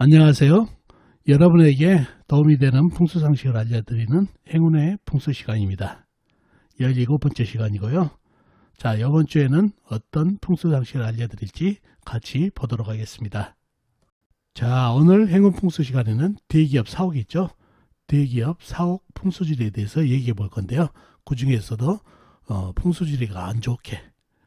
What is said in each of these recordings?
안녕하세요. 여러분에게 도움이 되는 풍수 상식을 알려드리는 행운의 풍수 시간입니다. 17번째 시간이고요. 자, 이번 주에는 어떤 풍수 상식을 알려드릴지 같이 보도록 하겠습니다. 자, 오늘 행운 풍수 시간에는 대기업 사옥이 있죠. 대기업 사옥 풍수지리에 대해서 얘기해 볼 건데요. 그 중에서도 어, 풍수지리가 안 좋게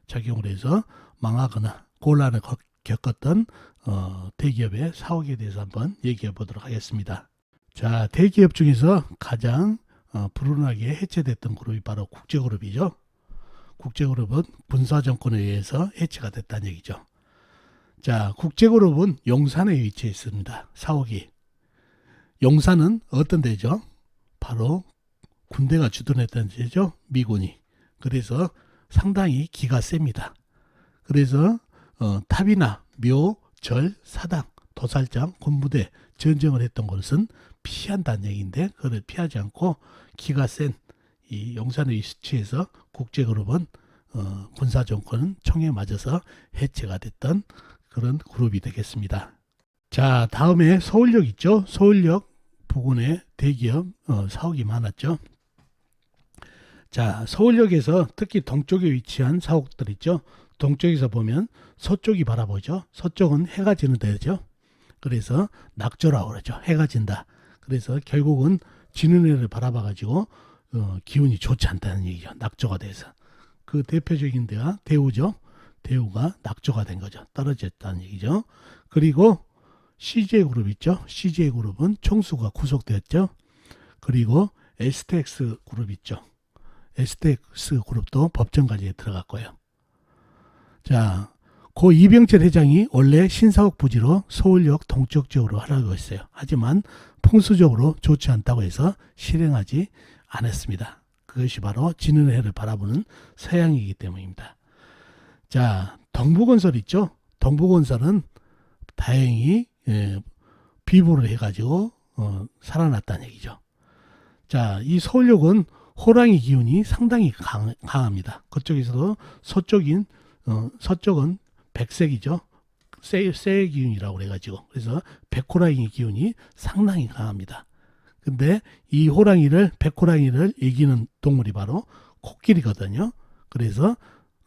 작용을 해서 망하거나 곤란을 겪- 겪었던 어, 대기업의 사옥에 대해서 한번 얘기해 보도록 하겠습니다. 자, 대기업 중에서 가장 어, 불운하게 해체됐던 그룹이 바로 국제그룹이죠. 국제그룹은 군사정권에 의해서 해체가 됐다는 얘기죠. 자, 국제그룹은 용산에 위치해 있습니다. 사옥이. 용산은 어떤 데죠? 바로 군대가 주둔했던 데죠. 미군이. 그래서 상당히 기가 셉니다. 그래서 어, 탑이나 묘, 절, 사당, 도살장, 군부대 전쟁을 했던 것은 피한다는 얘기인데 그를 피하지 않고 기가 센 이 용산에 위치해서 국제그룹은 어, 군사정권은 총에 맞아서 해체가 됐던 그런 그룹이 되겠습니다. 자 다음에 서울역 있죠. 서울역 부근에 대기업 어, 사옥이 많았죠. 자 서울역에서 특히 동쪽에 위치한 사옥들 있죠. 동쪽에서 보면 서쪽이 바라보죠. 서쪽은 해가 지는 데죠. 그래서 낙조라고 그러죠. 해가 진다. 그래서 결국은 지는 해를 바라봐 가지고 어, 기운이 좋지 않다는 얘기죠. 낙조가 돼서. 그 대표적인 데가 대우죠. 대우가 낙조가 된 거죠. 떨어졌다는 얘기죠. 그리고 CJ 그룹 있죠. CJ 그룹은 총수가 구속되었죠. 그리고 STX 그룹 있죠. STX 그룹도 법정까지 들어갔고요. 자, 고 이병철 회장이 원래 신사옥 부지로 서울역 동쪽 지역으로 하라고 했어요. 하지만 풍수적으로 좋지 않다고 해서 실행하지 않았습니다. 그것이 바로 지는 해를 바라보는 서양이기 때문입니다. 자, 동부건설 있죠? 동부건설은 다행히 예, 비보를 해가지고 어, 살아났다는 얘기죠. 자, 이 서울역은 호랑이 기운이 상당히 강, 합니다 그쪽에서도 서쪽인 어, 서쪽은 백색이죠. 새, 새 기운이라고 그래가지고 그래서 백호랑이 기운이 상당히 강합니다. 근데 이 호랑이를 백호랑이를 이기는 동물이 바로 코끼리거든요. 그래서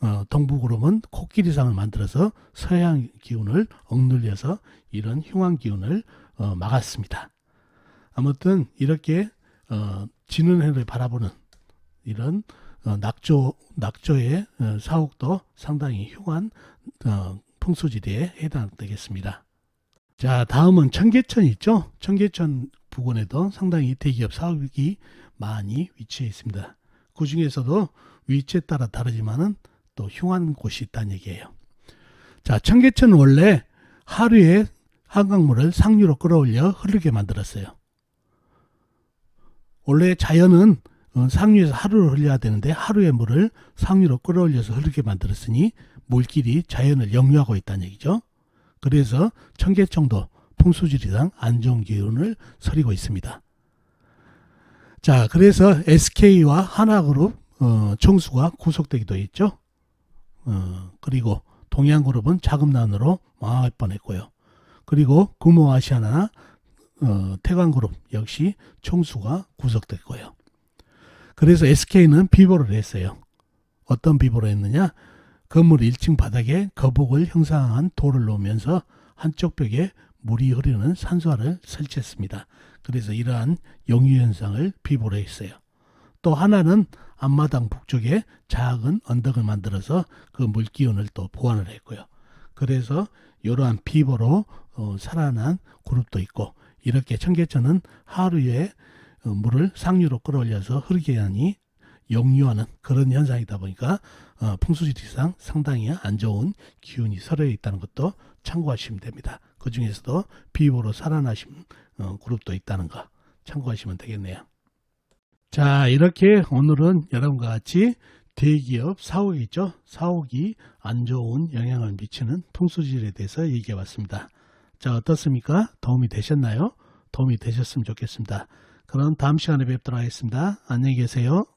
어, 동북으로는 코끼리상을 만들어서 서양 기운을 억눌려서 이런 흉한 기운을 어, 막았습니다. 아무튼 이렇게 어, 지는 해를 바라보는 이런 어, 낙조 낙조의 어, 사옥도 상당히 흉한 어, 풍수지대에 해당되겠습니다. 자 다음은 청계천 있죠. 청계천 부근에도 상당히 대기업 사옥이 많이 위치해 있습니다. 그 중에서도 위치에 따라 다르지만은 또 흉한 곳이 있다는 얘기예요. 자 청계천은 원래 하루에 한강물을 상류로 끌어올려 흐르게 만들었어요. 원래 자연은 어, 상류에서 하루를 흘려야 되는데 하루의 물을 상류로 끌어올려서 흐르게 만들었으니 물길이 자연을 역류하고 있다는 얘기죠. 그래서 청계천도 풍수지리상 안 좋은 기운을 서리고 있습니다. 자, 그래서 SK와 하나그룹 어, 총수가 구속되기도 했죠. 어, 그리고 동양그룹은 자금난으로 망할 뻔했고요. 그리고 금호아시아나 어, 태광그룹 역시 총수가 구속됐고요. 그래서 SK는 비보를 했어요. 어떤 비보를 했느냐? 건물 1층 바닥에 거북을 형상한 돌을 놓으면서 한쪽 벽에 물이 흐르는 산소화를 설치했습니다. 그래서 이러한 용유 현상을 비보로 했어요. 또 하나는 앞마당 북쪽에 작은 언덕을 만들어서 그 물기운을 또 보완을 했고요. 그래서 이러한 비보로 어, 살아난 그룹도 있고 이렇게 청계천은 하루에 어, 물을 상류로 끌어올려서 흐르게 하니 역류하는 그런 현상이다 보니까 어, 풍수지리상 상당히 안 좋은 기운이 서려 있다는 것도 참고하시면 됩니다. 그 중에서도 비보로 살아나신 어, 그룹도 있다는 거 참고하시면 되겠네요. 자 이렇게 오늘은 여러분과 같이 대기업 사옥이 있죠. 사옥이 안 좋은 영향을 미치는 풍수지리에 대해서 얘기해 봤습니다. 자 어떻습니까? 도움이 되셨나요? 도움이 되셨으면 좋겠습니다. 그럼 다음 시간에 뵙도록 하겠습니다. 안녕히 계세요.